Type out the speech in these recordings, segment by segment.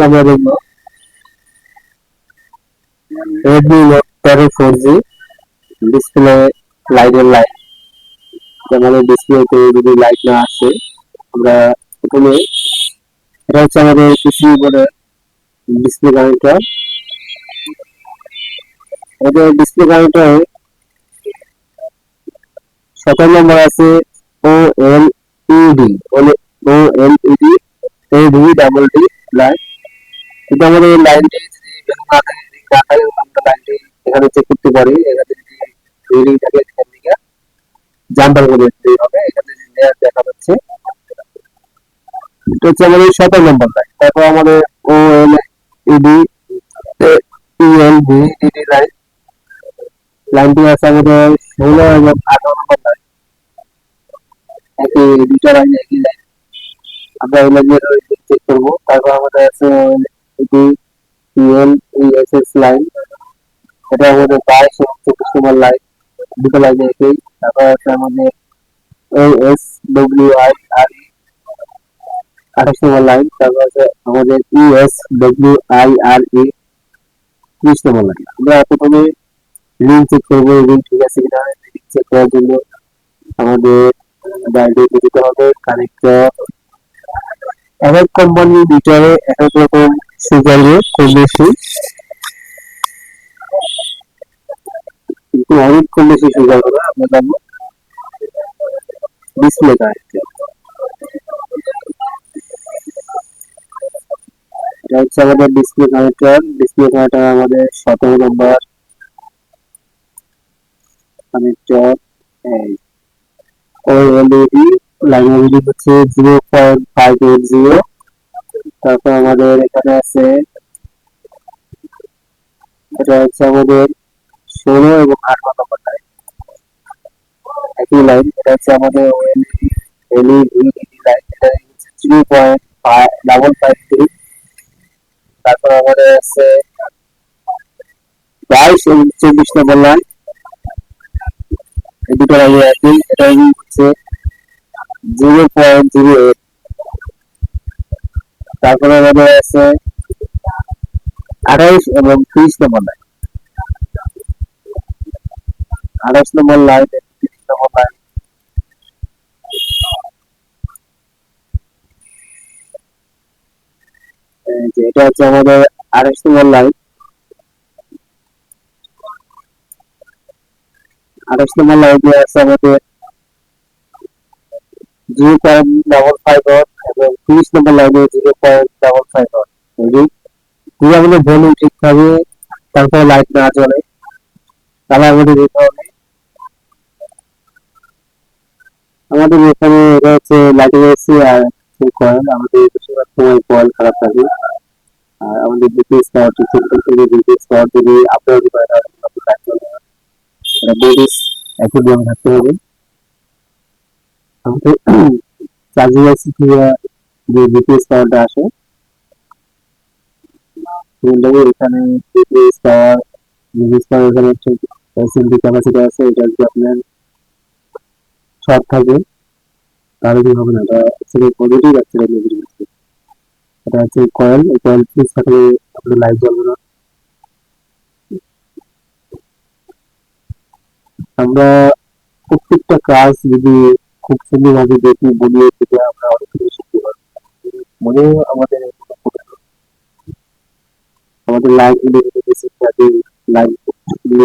আমরা দেখব Redmi note তেরো ফোর জি ডিসপ্লে লাইটের লাইট ডিসপ্লেতে যদি লাইট না আসে আমরা প্রথমে এটা হচ্ছে আমাদের পিসি বোর্ডের ডিসপ্লে কানেক্টর এটা ডিসপ্লে কানেক্টর সতেরো নম্বর আছে O L E D O L E D A D double D light কিন্তু আমাদের লাইনটি যদি বেলুন না থাকে যদি না থাকে আমরা লাইনটি এখানে চেক করতে পারি, এখানে যদি রিডিং থাকে, এখান থেকে জাম্পার করে দিতে হবে, এখানে যদি লেয়ার দেখা যাচ্ছে। এটা হচ্ছে আমাদের সতেরো নম্বর লাইন তারপর আমাদের O L E D E L D D D line লাইনটি আছে আমাদের ষোলো এবং আঠারো নম্বর লাইন একই দুটা লাইন একই লাইন আমরা এই লাইনের চেক করব। তারপর আমাদের আছে এটি পিএল লাইন এটা বাইশ লাইন দুটো লাইনে একই। তারপর আছে আমাদের এস ডব্লিউ আই আর আঠাশ নম্বর লাইন তারপর আছে আমাদের ইএস ডব্লিউ আই আর ত্রিশ নম্বর লাইন আমরা প্রথমে লিঙ্ক চেক করব। লিঙ্ক ঠিক আছে কিনা? লিঙ্ক চেক করার জন্য আমাদের ডায়রিতে দিতে হবে। কানেক্টর এক এক কোম্পানির ভিতরে এক এক রকম সুগারে কম বেশি অনেক কম বেশি সুগার করে আমরা জানব। হচ্ছে আমাদের ডিসপ্লে কানেক্টর ডিসপ্লে কানেক্টর আমাদের সতেরো নম্বর কানেক্টর ও এলইডি লাইন হচ্ছে zero point five eight zero তারপর আমাদের এখানে আছে এটা হচ্ছে আমাদের ষোলো এবং আঠারো নম্বর লাইন একই লাইন এটা হচ্ছে আমাদের এলইডি লাইন এটা zero point double five three তারপর আমাদের আছে বাইশ এবং চব্বিশ নম্বর লাইন দুটো লাইন একই এটা হচ্ছে জিরো পয়েন্ট জিরো তারপরে আমাদের আছে আঠাইশ এবং ত্রিশ নম্বর লাইন আঠাশ নম্বর লাইন ত্রিশ নম্বর লাইন এটা হচ্ছে আমাদের আঠাশ নম্বর লাইন আঠাশ নম্বর লাইনে আছে আমাদের জিরো পয়েন্ট ডাবল ফাইভ তিরিশ নম্বর লাইনে zero point double five watt যদি যদি আমাদের ভলিউম ঠিক থাকে তারপরে লাইট না জ্বলে, তাহলে আমাদের দিতে হবে আমাদের এখানে এটা হচ্ছে লাইটিং এসি আর কয়েল আমাদের বেশিরভাগ সময় কয়েল খারাপ থাকে। আর আমাদের বিপিএস পাওয়ার ঠিক থেকে বিপিএস পাওয়ার যদি আপলোড করে তাহলে বোর্ডিস একই নিয়ম থাকতে হবে। আমাদের চার্জিং থেকে যে বিপিএস পাওয়ারটা আসে। এখানে বিপিএস পাওয়ার বিপিএস পাওয়ার এখানে হচ্ছে ক্যাপাসিটি আছে, এটা যদি আপনার শর্ট থাকে, তাহলে কি হবে না, এটা পজিটিভ নেগেটিভ এটা হচ্ছে কয়েল এই কয়েল থাকলে আপনার লাইট জ্বলবে না। আমরা প্রত্যেকটা কাজ যদি খুব সুন্দরভাবে দেখি বলিয়ে থেকে আমরা অনেক কিছু শিখতে পারব। মনে আমাদের। আমাদের থাকে লাইন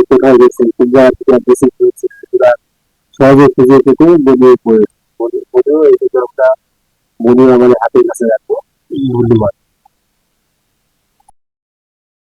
কোথায় গেছে সহজে খুঁজে পেতে আমরা মনে আমাদের হাতের কাছে রাখব ধন্যবাদ